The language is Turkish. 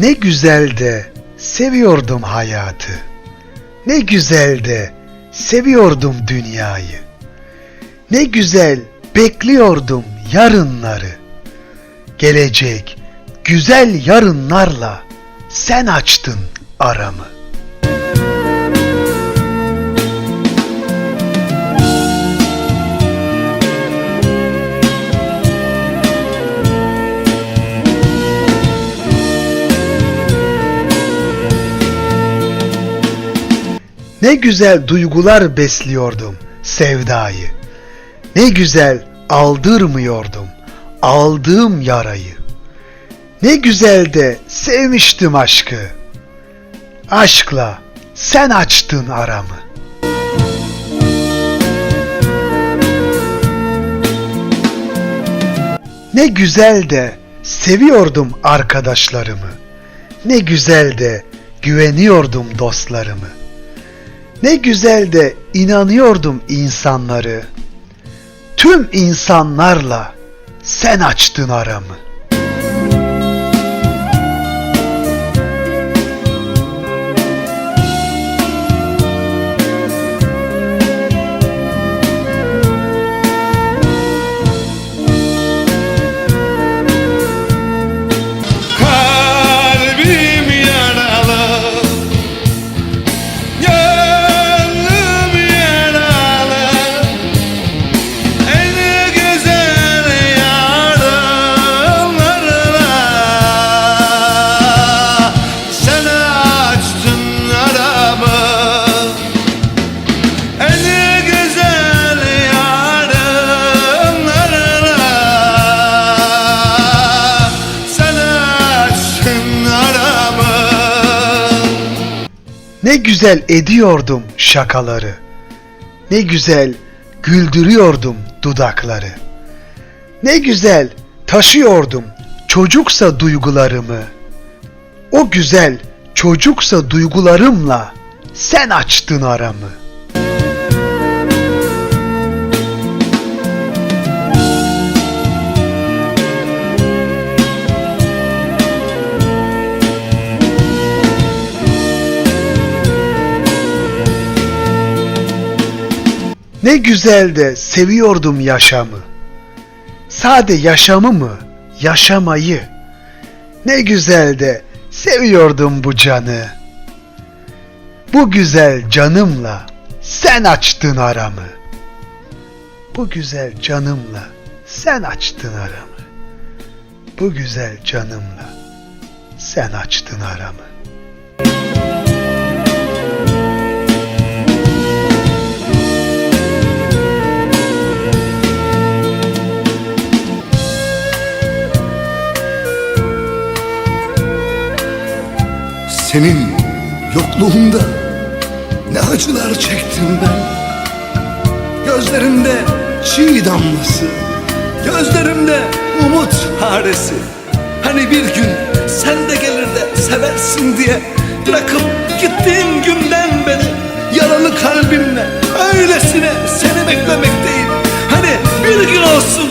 Ne güzel de seviyordum hayatı. Ne güzel de seviyordum dünyayı. Ne güzel bekliyordum yarınları. Gelecek güzel yarınlarla sen açtın aramı. Ne güzel duygular besliyordum sevdayı. Ne güzel aldırmıyordum aldığım yarayı. Ne güzel de sevmiştim aşkı. Aşkla sen açtın aramı. Ne güzel de seviyordum arkadaşlarımı. Ne güzel de güveniyordum dostlarımı. Ne güzel de inanıyordum insanları. Tüm insanlarla sen açtın aramı. Ne güzel ediyordum şakaları. Ne güzel güldürüyordum dudakları. Ne güzel taşıyordum çocuksa duygularımı. O güzel çocuksa duygularımla sen açtın aramı. Ne güzel de seviyordum yaşamı. Sade yaşamı mı, yaşamayı. Ne güzel de seviyordum bu canı. Bu güzel canımla sen açtın aramı. Bu güzel canımla sen açtın aramı. Bu güzel canımla sen açtın aramı. Senin yokluğunda ne acılar çektim ben? Gözlerimde çiğ damlası Gözlerimde umut haresi. Hani bir gün sen de gelir de seversin diye Bırakıp gittiğin günden beri Yaralı kalbimle öylesine seni beklemekteyim. Hani bir gün olsun